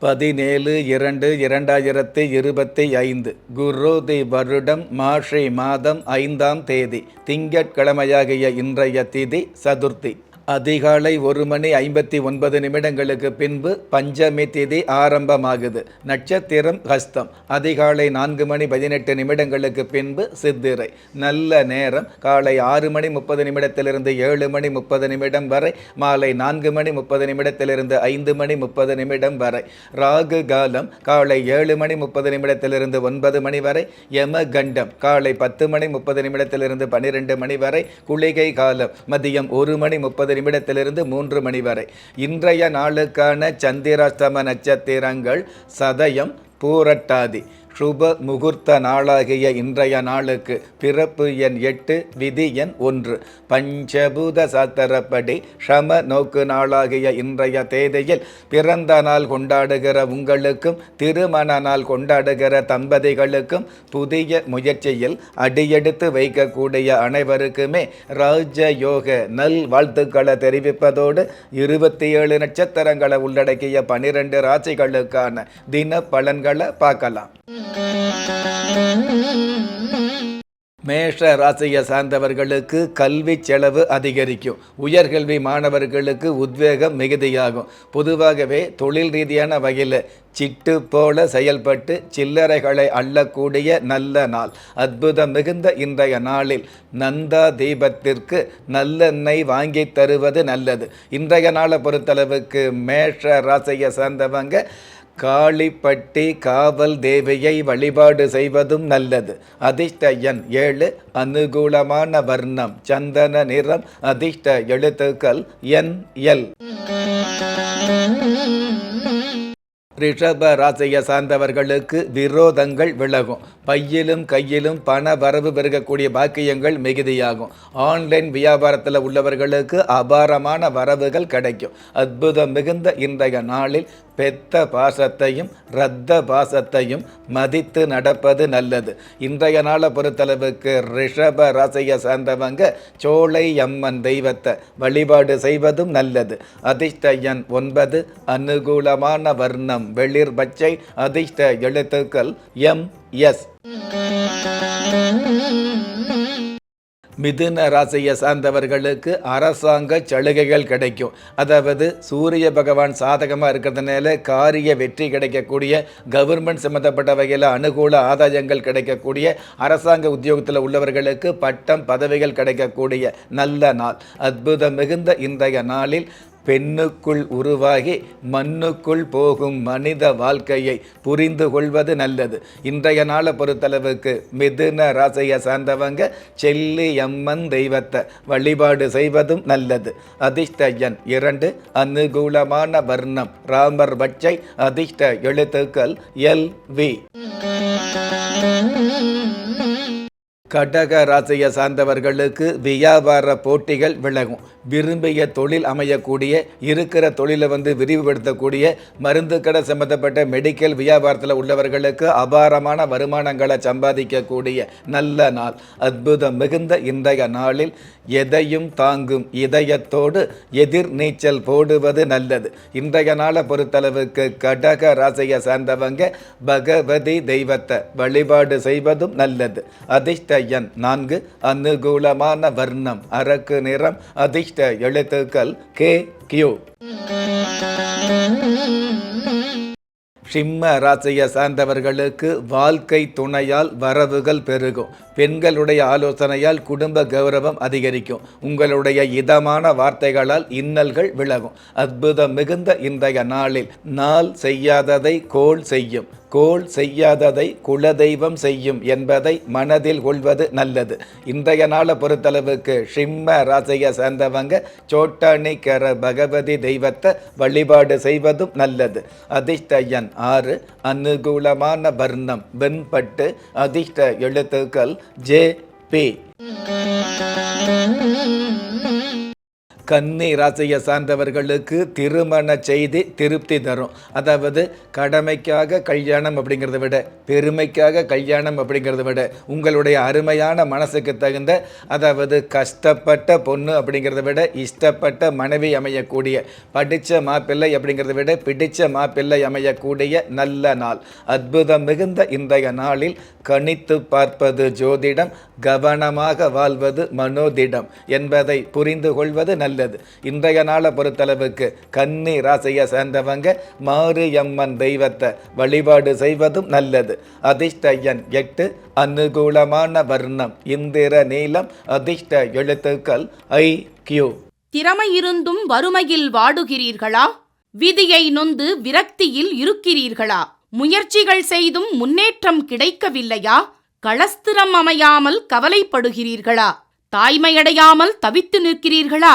பதினேழு இரண்டு இரண்டாயிரத்தி இருபத்தி ஐந்து. குரு தி வருடம் மாஷி மாதம் ஐந்தாம் தேதி திங்கட்கிழமையாகிய இன்றைய திதி சதுர்த்தி. அதிகாலை ஒரு மணி ஐம்பத்தி ஒன்பது நிமிடங்களுக்கு பின்பு பஞ்சமி திதி ஆரம்பமாகுது. நட்சத்திரம் ஹஸ்தம். அதிகாலை நான்கு மணி பதினெட்டு நிமிடங்களுக்கு பின்பு சித்திரை. நல்ல நேரம். காலை ஆறு மணி முப்பது நிமிடத்திலிருந்து ஏழு மணி முப்பது நிமிடம் வரை. மாலை நான்கு மணி முப்பது நிமிடத்திலிருந்து ஐந்து மணி முப்பது நிமிடம் வரை. ராகு காலம். காலை ஏழு மணி முப்பது நிமிடத்திலிருந்து ஒன்பது மணி வரை. யம கண்டம். காலை பத்து மணி முப்பது நிமிடத்திலிருந்து பன்னிரெண்டு மணி வரை. குளிகை காலம். மதியம் ஒரு மணி முப்பது நிமிடத்திலிருந்து மூன்று மணி வரை. இன்றைய நாளுக்கான சந்திராஷ்டம நட்சத்திரங்கள் சதயம் பூரட்டாதி. சுப முகூர்த்த நாளாகிய இன்றைய நாளுக்கு பிறப்பு எண் எட்டு விதி எண் ஒன்று. பஞ்சபூத சாத்திரப்படி ஷம நோக்கு நாளாகிய இன்றைய தேதியில் பிறந்த நாள் கொண்டாடுகிற உங்களுக்கும் திருமண நாள் கொண்டாடுகிற தம்பதிகளுக்கும் புதிய முயற்சியில் அடியெடுத்து வைக்கக்கூடிய அனைவருக்குமே ராஜயோக நல் வாழ்த்துக்களை தெரிவிப்பதோடு இருபத்தி ஏழு நட்சத்திரங்களை உள்ளடக்கிய பனிரெண்டு ராசிகளுக்கான தின பலன்களை பார்க்கலாம். மேஷ ராசியை சார்ந்தவர்களுக்கு கல்வி செலவு அதிகரிக்கும். உயர்கல்வி மாணவர்களுக்கு உத்வேகம் மிகுதியாகும். பொதுவாகவே தொழில் ரீதியான வகையில் சிட்டு போல செயல்பட்டு சில்லறைகளை அள்ளக்கூடிய நல்ல நாள். அற்புதம் மிகுந்த இன்றைய நாளில் நந்தா தீபத்திற்கு நல்லெண்ணெய் வாங்கி தருவது நல்லது. இன்றைய நாளை பொறுத்தளவுக்கு மேஷ ராசியை சார்ந்தவங்க காளிப்பட்டி காவல் தேவியை வழிபாடு செய்வதும் நல்லது. அதிர்ஷ்ட எண் ஏழு அனுகூலமான வர்ணம். சந்தன நிறம் அதிர்ஷ்ட எழுத்துக்கள் என் எல். ரிஷப ராசியை சார்ந்தவர்களுக்கு விரோதங்கள் விலகும். பையிலும் கையிலும் பண வரவு பெருகக்கூடிய பாக்கியங்கள் மிகுதியாகும். ஆன்லைன் வியாபாரத்தில் உள்ளவர்களுக்கு அபாரமான வரவுகள் கிடைக்கும். அற்புதம் மிகுந்த இன்றைய நாளில் பெத்த பாசத்தையும் இரத்த பாசத்தையும் மதித்து நடப்பது நல்லது. இன்றைய நாளை பொறுத்தளவுக்கு ரிஷப ராசியை சார்ந்தவங்க சோலை அம்மன் தெய்வத்தை வழிபாடு செய்வதும் நல்லது. அதிர்ஷ்ட எண் ஒன்பது அனுகூலமான வர்ணம். வெளிர் பச்சை அதிர்ஷ்ட எழுத்துக்கள் எம் எஸ். மிதுன ராசியை சார்ந்தவர்களுக்கு அரசாங்க சலுகைகள் கிடைக்கும். அதாவது சூரிய பகவான் சாதகமாக இருக்கிறதுனால காரிய வெற்றி கிடைக்கக்கூடிய கவர்மெண்ட் சம்மந்தப்பட்ட வகையில் அனுகூல ஆதாயங்கள் கிடைக்கக்கூடிய அரசாங்க உத்தியோகத்தில் உள்ளவர்களுக்கு பட்டம் பதவிகள் கிடைக்கக்கூடிய நல்ல நாள். அற்புதம் மிகுந்த இன்றைய நாளில் பெண்ணுக்குள் உருவாகி மண்ணுக்குள் போகும் மனித வாழ்க்கையை புரிந்து கொள்வது நல்லது. இன்றைய நாளை பொறுத்தளவுக்கு மிதுன ராசியை சார்ந்தவங்க செல்லி அம்மன் தெய்வத்தை வழிபாடு செய்வதும் நல்லது. அதிர்ஷ்ட எண் இரண்டு அனுகூலமான வர்ணம். ராமர் பச்சை அதிர்ஷ்ட எழுத்துக்கள் எல் வி. கடக ராசியை சார்ந்தவர்களுக்கு வியாபார போட்டிகள் விலகும். விரும்பிய தொழில் அமையக்கூடிய இருக்கிற தொழிலை வந்து விரிவுபடுத்தக்கூடிய மருந்து கடை சம்பந்தப்பட்ட மெடிக்கல் வியாபாரத்தில் உள்ளவர்களுக்கு அபாரமான வருமானங்களை சம்பாதிக்கக்கூடிய நல்ல நாள். அற்புதம் மிகுந்த இன்றைய நாளில் எதையும் தாங்கும் இதயத்தோடு எதிர் நீச்சல் போடுவது நல்லது. இன்றைய நாளை பொறுத்தளவுக்கு கடக ராசியை சார்ந்தவங்க பகவதி தெய்வத்தை வழிபாடு செய்வதும் நல்லது. அதிர்ஷ்ட எண் நான்கு அனுகூலமான வர்ணம். அரக்கு நிறம் அதிர்ஷ்ட எழுத்துக்கள் கே கியூ. சிம்ம ராசியை சார்ந்தவர்களுக்கு வாழ்க்கை துணையால் வரவுகள் பெருகும். பெண்களுடைய ஆலோசனையால் குடும்ப கௌரவம் அதிகரிக்கும். உங்களுடைய இதமான வார்த்தைகளால் இன்னல்கள் விலகும். அற்புதம் மிகுந்த இன்றைய நாளில் நாள் செய்யாததை கோள் செய்யும். கோள் செய்யாததை குலதெய்வம் செய்யும் என்பதை மனதில் கொள்வது நல்லது. இன்றைய நாளை பொறுத்தளவுக்கு ஷிம்ம ராசியை சேர்ந்தவங்க சோட்டானிக்கர பகவதி தெய்வத்தை வழிபாடு செய்வதும் நல்லது. அதிர்ஷ்ட எண் ஆறு. அனுகூலமான வர்ணம் வெண்பட்டு அதிர்ஷ்ட எழுத்துக்கள் ஜே பி. கன்னி ராசியை சார்ந்தவர்களுக்கு திருமண செய்தி திருப்தி தரும். அதாவது கடமைக்காக கல்யாணம் அப்படிங்கிறத விட பெருமைக்காக கல்யாணம் அப்படிங்கிறத விட உங்களுடைய அருமையான மனசுக்கு தகுந்த அதாவது கஷ்டப்பட்ட பொண்ணு அப்படிங்கிறத விட இஷ்டப்பட்ட மனைவி அமையக்கூடிய படித்த மாப்பிள்ளை அப்படிங்கிறத விட பிடித்த மாப்பிள்ளை அமையக்கூடிய நல்ல நாள். அற்புதம் மிகுந்த இன்றைய நாளில் கணித்து பார்ப்பது ஜோதிடம் கவனமாக வாழ்வது மனோதிடம் என்பதை புரிந்து கொள்வது நல்லது இன்றைய நாளை பொறுத்தளவுக்கு கன்னி ராசியை சேர்ந்தவங்க மாரியம்மன் தெய்வத்தை வழிபாடு செய்வதும் நல்லது. அதிர்ஷ்டயன் எட்டு அனுகூலமான வர்ணம் இந்திர நீளம் அதிர்ஷ்ட எழுத்துக்கள் ஐ கியூ. திறமை இருந்தும் வறுமையில் வாடுகிறீர்களா? விதியை நொந்து விரக்தியில் இருக்கிறீர்களா? முயற்சிகள் செய்தும் முன்னேற்றம் கிடைக்கவில்லையா? களஸ்திரம் அமையாமல் கவலைப்படுகிறீர்களா? தாய்மையடையாமல் தவித்து நிற்கிறீர்களா?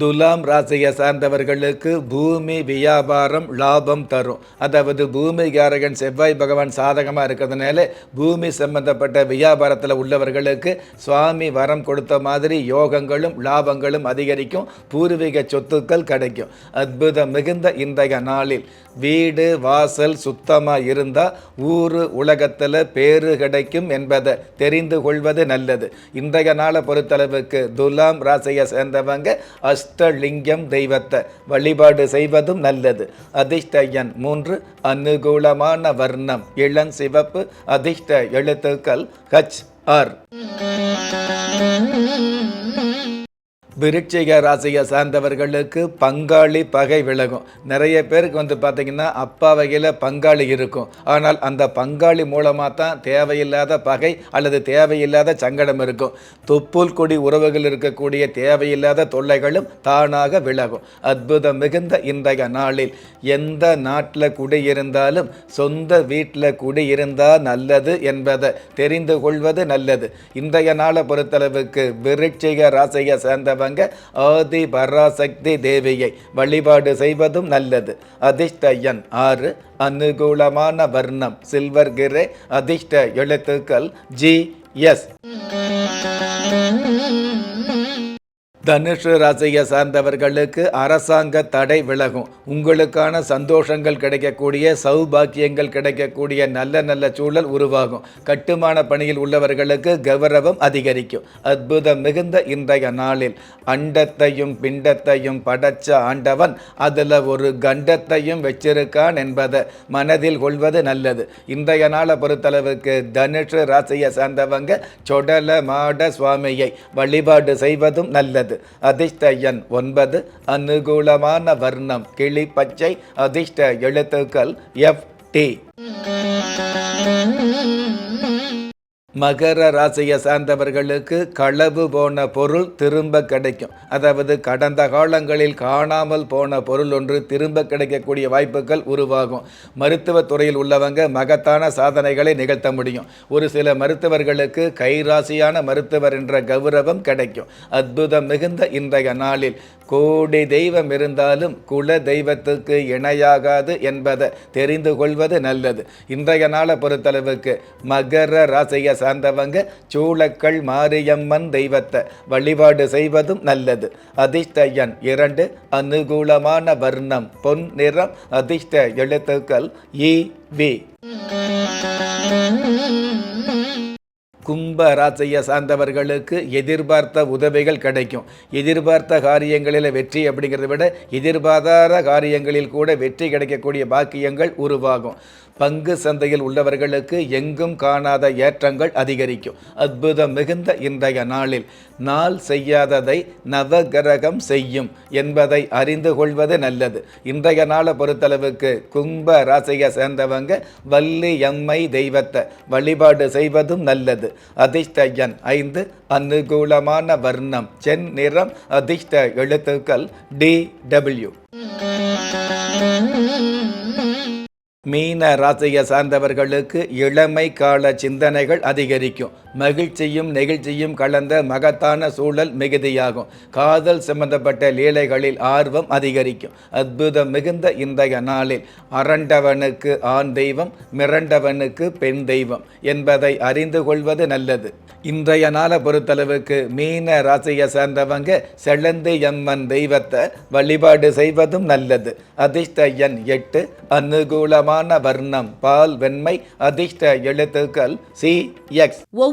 துலாம் ராசியை சார்ந்தவர்களுக்கு பூமி வியாபாரம் லாபம் தரும். அதாவது பூமி காரகன் செவ்வாய் பகவான் சாதகமாக இருக்கிறதுனால பூமி சம்பந்தப்பட்ட வியாபாரத்தில் உள்ளவர்களுக்கு சுவாமி வரம் கொடுத்த மாதிரி யோகங்களும் லாபங்களும் அதிகரிக்கும். பூர்வீக சொத்துக்கள் கிடைக்கும். அற்புதம் மிகுந்த இன்றைய நாளில் வீடு வாசல் சுத்தமாக இருந்தால் ஊர் உலகத்தில் பேரு கிடைக்கும் என்பதை தெரிந்து கொள்வது நல்லது. இன்றைய நாளை பொறுத்தளவுக்கு துலாம் ராசியை சேர்ந்தவங்க அஷ்டலிங்கம் தெய்வத்தை வழிபாடு செய்வதும் நல்லது. அதிர்ஷ்ட எண் மூன்று அனுகூலமான வர்ணம். இளம் சிவப்பு அதிர்ஷ்ட எழுத்துக்கள் ஹச் ஆர். விருட்சிக ராசியை சார்ந்தவர்களுக்கு பங்காளி பகை விலகும். நிறைய பேருக்கு வந்து பார்த்திங்கன்னா அப்பா வகையில் பங்காளி இருக்கும். ஆனால் அந்த பங்காளி மூலமாக தான் தேவையில்லாத பகை அல்லது தேவையில்லாத சங்கடம் இருக்கும். தொப்புள் கொடி உறவுகள் இருக்கக்கூடிய தேவையில்லாத தொல்லைகளும் தானாக விலகும். அற்புதம் மிகுந்த இன்றைய நாளில் எந்த நாட்டில் குடியிருந்தாலும் சொந்த வீட்டில் குடியிருந்தால் நல்லது என்பதை தெரிந்து கொள்வது நல்லது. இன்றைய நாளை பொறுத்தளவுக்கு விருட்சிக ராசியை சேர்ந்தவங்க ஆதி பராசக்தி தேவியை வழிபாடு செய்வதும் நல்லது. அதிர்ஷ்ட எண் ஆறு அனுகூலமான வர்ணம் சில்வர் கிரே அதிர்ஷ்ட எழுத்துக்கள் ஜி எஸ். தனுஷு ராசியை சார்ந்தவர்களுக்கு அரசாங்க தடை விலகும். உங்களுக்கான சந்தோஷங்கள் கிடைக்கக்கூடிய சௌபாக்கியங்கள் கிடைக்கக்கூடிய நல்ல நல்ல சூழல் உருவாகும். கட்டுமான பணியில் உள்ளவர்களுக்கு கௌரவம் அதிகரிக்கும். அற்புதம் மிகுந்த இன்றைய நாளில். அண்டத்தையும் பிண்டத்தையும் படைச்ச ஆண்டவன் அதில் ஒரு கண்டத்தையும் வச்சிருக்கான் என்பதை மனதில் கொள்வது நல்லது. இன்றைய நாளை பொறுத்தளவுக்கு தனுஷு ராசியை சார்ந்தவங்க சொடல மாட சுவாமியை வழிபாடு செய்வதும் நல்லது. அதிர்ஷ்ட எண் ஒன்பது அனுகூலமான வர்ணம் கிளி பச்சை அதிர்ஷ்ட எழுத்துக்கள் எஃப் டி. மகர ராசியை சார்ந்தவர்களுக்கு களவு போன பொருள் திரும்ப கிடைக்கும். அதாவது கடந்த காலங்களில் காணாமல் போன பொருள் ஒன்று திரும்ப கிடைக்கக்கூடிய வாய்ப்புகள் உருவாகும். மருத்துவத் துறையில் உள்ளவங்க மகத்தான சாதனைகளை நிகழ்த்த முடியும். ஒரு சில மருத்துவர்களுக்கு கைராசியான மருத்துவர் என்ற கௌரவம் கிடைக்கும். அற்புதம் மிகுந்த இன்றைய நாளில் கோடி தெய்வம் இருந்தாலும் குல தெய்வத்துக்கு இணையாகாது என்பதை தெரிந்து கொள்வது நல்லது. இன்றைய நாளை பொறுத்தளவுக்கு மகர ராசியை சார்ந்தவங்க சூளக்கள் மாரியம்மன் தெய்வத்தை வழிபாடு செய்வதும் நல்லது. அதிர்ஷ்ட எண் இரண்டு அனுகூலமான வர்ணம் பொன் நிறம் அதிர்ஷ்ட எழுத்துக்கள் இ வி. கும்ப ராசியை சார்ந்தவர்களுக்கு எதிர்பார்த்த உதவிகள் கிடைக்கும். எதிர்பார்த்த காரியங்களில் வெற்றி அப்படிங்கிறத விட எதிர்பாராத காரியங்களில் கூட வெற்றி கிடைக்கக்கூடிய பாக்கியங்கள் உருவாகும். பங்கு சந்தையில் உள்ளவர்களுக்கு எங்கும் காணாத ஏற்றங்கள் அதிகரிக்கும். அற்புதம் மிகுந்த இன்றைய நாளில் நாள் செய்யாததை நவகிரகம் செய்யும் என்பதை அறிந்து கொள்வது நல்லது. இன்றைய நாளை பொறுத்தளவுக்கு கும்ப ராசியை சேர்ந்தவங்க வள்ளி எம்மை தெய்வத்தை வழிபாடு செய்வதும் நல்லது. அதிர்ஷ்ட எண் ஐந்து அனுகூலமான வர்ணம். சென் நிறம் அதிர்ஷ்ட எழுத்துக்கள் டி டபிள்யூ. மீன ராசியை சார்ந்தவர்களுக்கு இளமை கால சிந்தனைகள் அதிகரிக்கும். மகிழ்ச்சியும் நெகிழ்ச்சியும் கலந்த மகத்தான சூழல் மிகுதியாகும். காதல் சம்பந்தப்பட்ட லீலைகளில் ஆர்வம் அதிகரிக்கும். அற்புதம் மிகுந்த இன்றைய நாளில் அரண்டவனுக்கு ஆண் தெய்வம் மிரண்டவனுக்கு பெண் தெய்வம் என்பதை அறிந்து கொள்வது நல்லது. இன்றைய நாளை பொறுத்தளவுக்கு மீன ராசியை சார்ந்தவங்க செழந்தி எம்மன் தெய்வத்தை வழிபாடு செய்வதும் நல்லது. அதிர்ஷ்ட எண் எட்டு அனுகூலமான வர்ணம் பால் வெண்மை அதிர்ஷ்ட எழுத்துக்கள் சி எக்ஸ்